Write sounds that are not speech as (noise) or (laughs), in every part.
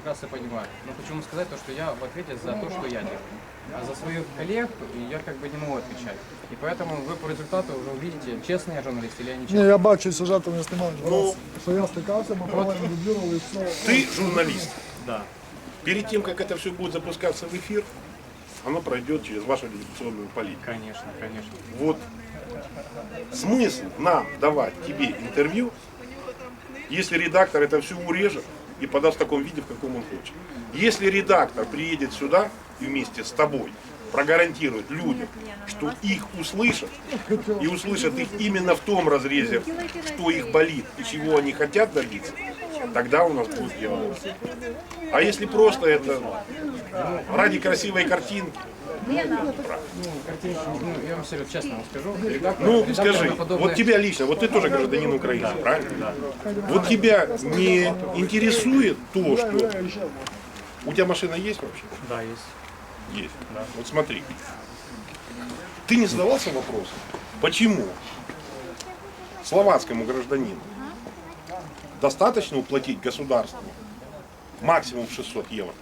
прекрасно понимаю. Но почему сказать то, что я в ответе за то, что я делаю. А за своих коллег я как бы не могу отвечать. И поэтому вы по результату уже увидите, честный я журналист или я не Ні, честный. я бачу сюжетом, я знімав два рази. Що я стикався, ми проводимо дублювали і все. Ты журналист. Да. Перед тем, как это все будет запускаться в эфир, оно пройдет через вашу редакционную политику. Конечно, конечно. Вот смысл нам давать тебе интервью, если редактор это все урежет и подаст в таком виде, в каком он хочет. Если редактор приедет сюда и вместе с тобой прогарантирует людям, что их услышат, и услышат их именно в том разрезе, что их болит и чего они хотят добиться, тогда у нас будет диалог. А если просто это ну, ради красивой картинки, Ну, я вам серьезно, честно вам скажу. редактор- Ну, редактор скажи, подобное- вот тебя лично, вот ты тоже гражданин Украины, правильно? Вот тебя не интересует то, что... У тебя машина есть вообще? Да, есть. Есть. Вот смотри. Ты не задавался вопросом, почему словацкому гражданину достаточно уплатить государству максимум 600 евро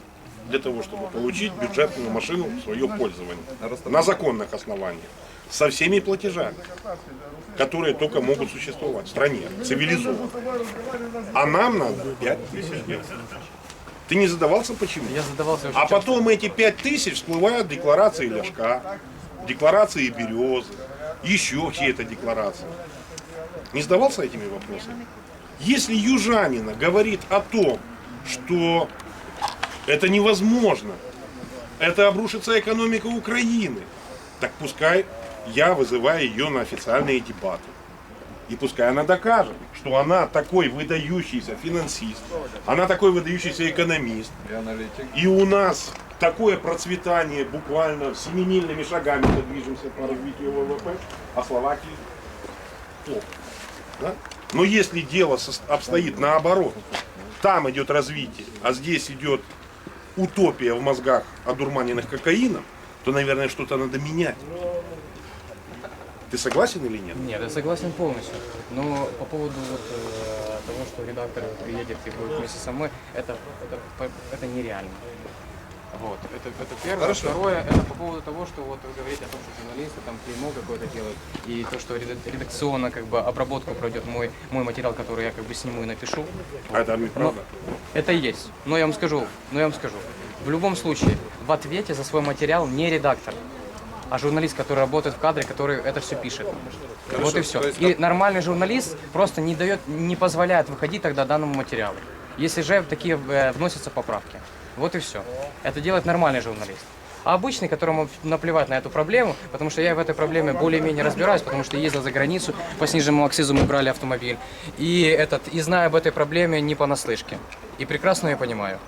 для того, чтобы получить бюджетную машину в свое пользование на законных основаниях со всеми платежами, которые только могут существовать в стране, цивилизованно. А нам надо 5 тысяч евро. Ты не задавался почему? Я задавался А часто. потом эти пять тысяч всплывают в декларации Ляшка, декларации Березы, еще чьи-то декларации. Не задавался этими вопросами? Если южанина говорит о том, что это невозможно, это обрушится экономика Украины, так пускай я вызываю ее на официальные дебаты. И пускай она докажет, что она такой выдающийся финансист, она такой выдающийся экономист, и у нас такое процветание буквально семимильными шагами мы движемся по развитию ВВП, а Словакии плохо. Да? Но если дело обстоит наоборот, там идет развитие, а здесь идет утопия в мозгах одурманенных кокаином, то, наверное, что-то надо менять. Ты согласен или нет? Нет, я согласен полностью. Но по поводу вот, э, того, что редактор приедет и будет вместе со мной, это, это, это нереально. Вот, это, это первое. Второе, это по поводу того, что вот вы говорите о том, что журналисты там клеймо какое-то делают, и то, что редак- редакционно как бы обработку пройдет мой, мой материал, который я как бы сниму и напишу. А это Но неправда. это есть. Но я вам скажу, но я вам скажу. В любом случае, в ответе за свой материал не редактор, а журналист, который работает в кадре, который это все пишет. вот и все. И нормальный журналист просто не дает, не позволяет выходить тогда данному материалу. Если же такие э, вносятся поправки. Вот и все. Это делает нормальный журналист. А обычный, которому наплевать на эту проблему, потому что я в этой проблеме более-менее разбираюсь, потому что ездил за границу, по сниженному акцизу мы брали автомобиль. И, этот, и знаю об этой проблеме не понаслышке. И прекрасно ее понимаю.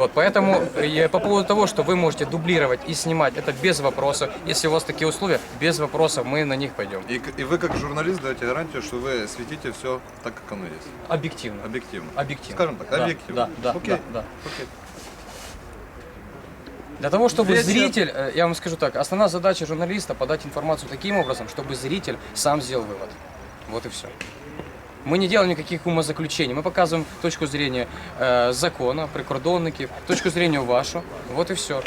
Вот, поэтому я по поводу того, что вы можете дублировать и снимать, это без вопросов. Если у вас такие условия, без вопросов мы на них пойдем. И, и вы как журналист даете гарантию, что вы светите все так, как оно есть. Объективно. Объективно. Объективно. Скажем так, Да, объективно. Да, да, Окей. да, да. Окей. Для того, чтобы Вечер. зритель, э, я вам скажу так, основная задача журналиста подать информацию таким образом, чтобы зритель сам сделал вывод. Вот и все. Мы не делаем никаких умозаключений, мы показываем точку зрения э, закона, прикордонников, точку зрения вашу. Вот и все.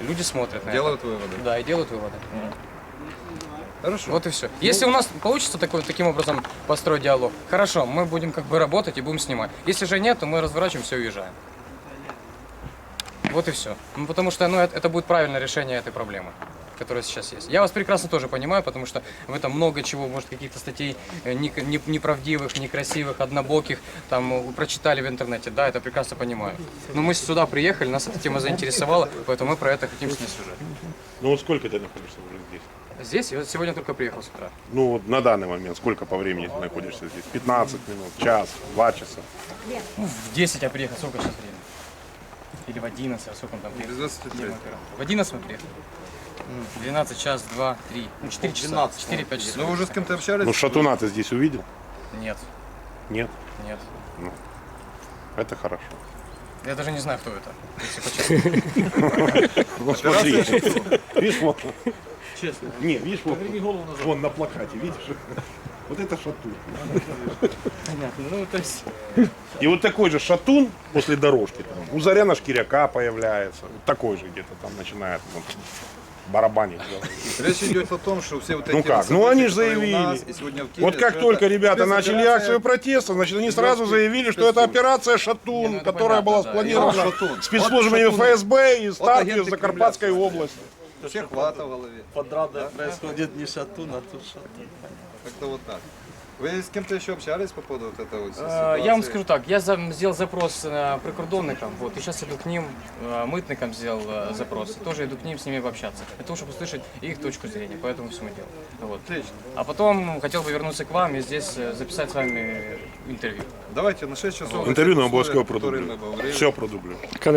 Люди смотрят на Делают это. выводы. Да, и делают выводы. Хорошо. Вот и все. Если у нас получится такой, таким образом построить диалог, хорошо, мы будем как бы работать и будем снимать. Если же нет, то мы разворачиваемся и уезжаем. Вот и все. Ну, потому что ну, это, это будет правильное решение этой проблемы, которая сейчас есть. Я вас прекрасно тоже понимаю, потому что в этом много чего, может, каких-то статей э, не- не- неправдивых, некрасивых, однобоких, там э, прочитали в интернете. Да, это прекрасно понимаю. Но мы сюда приехали, нас эта тема заинтересовала, поэтому мы про это хотим снять сюжет. Ну вот сколько ты находишься уже здесь? Здесь я сегодня только приехал с утра. Ну вот на данный момент сколько по времени ты находишься здесь? 15 минут, час, 2 часа? В 10 я приехал, сколько сейчас времени? Или в 11, а сколько он там приехал? Без 23. В 11 мы приехали. 12, час, 2, 3, ну 4 часа, 4-5 часов. Ну вы уже с кем-то общались? Ну шатуна ты здесь увидел? Нет, Нет? нет. Это хорошо. Я даже не знаю, кто это. если (laughs) почестно. Вот смотри. Видишь, вот. Честно. Не, видишь, вот. Вон на плакате, видишь? Вот это шатун. Понятно. Ну, то есть... И вот такой же шатун после дорожки. Там, у Заряна Шкиряка появляется. Вот такой же где-то там начинает вот, барабанить. Речь идет о том, что все вот эти Ну как? вот Ну они же заявили. нас и сегодня в Киеве, Вот как только ребята начали акцию протеста, значит, они сразу заявили, что это операция «Шатун», Не, ну которая понятно, была да. спланирована вот «Шатун». спецслужбами Вот. ФСБ и стартью агенты Закарпатской Кремля. области. Всех хвата в голове. Подрада происходит не шатун, а тут шатун. Как-то вот так. Вы с кем-то еще общались по поводу вот этого вот Э, ситуации? Я вам скажу так, я за- сделал запрос э, прикордонникам, вот, и сейчас иду к ним, э, мытникам сделал э, запрос, и тоже иду к ним с ними пообщаться, для того, чтобы услышать их точку зрения, поэтому все мы делаем. Вот. Отлично. А потом хотел бы вернуться к вам и здесь э, записать с вами интервью. Давайте на 6 часов. Интервью на которые продублю. Все продублю.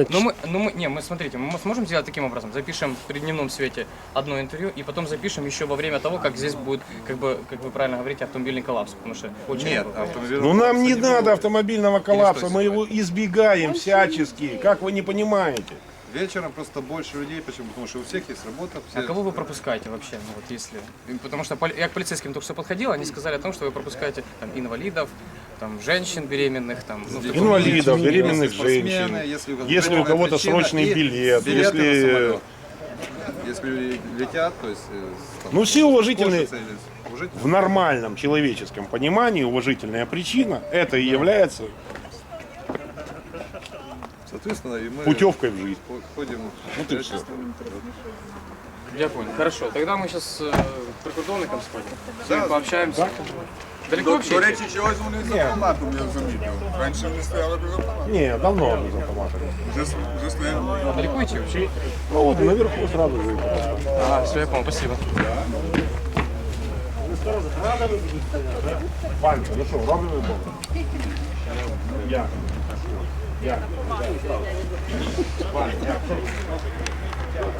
Ну мы, ну мы, не, мы смотрите, мы сможем сделать таким образом, запишем при дневном свете одно интервью и потом запишем еще во время того, как здесь будет, как бы, как вы правильно говорите, автомобильный коллапс, потому что очень Нет, много. автомобиль. Ну нам не надо автомобильного коллапса, мы его избегаем всячески. Как вы не понимаете? Вечером просто больше людей. Почему? Потому что у всех есть работа. Все... А кого вы пропускаете вообще? Ну вот если. Потому что поли- я к полицейским только что подходил, они сказали о том, что вы пропускаете там инвалидов, там женщин беременных, там. Ну, Инвалидов, беременных женщин. если, Если у кого-то причина, срочный билет, если-. Если летят, то есть... э, там, Ну все уважительные в нормальном человеческом понимании уважительная причина, это и является Соответственно, и мы путевкой в жизнь. ходим... Вот и все. Я понял. Хорошо. Тогда мы сейчас э, к прикордонникам сходим. С ними пообщаемся. Далеко вообще? До речі, чогось вони з автоматом, я замітив. Раніше не стояли без автомату. Не, давно без автомата. Вже, вже стояли. Далеко идти вообще? Ну вот наверху сразу же. Ага, все, я понял, спасибо. Радами будуть стояти, так? Пані, ну що, робимо Бога? Як? Як? Як? Як?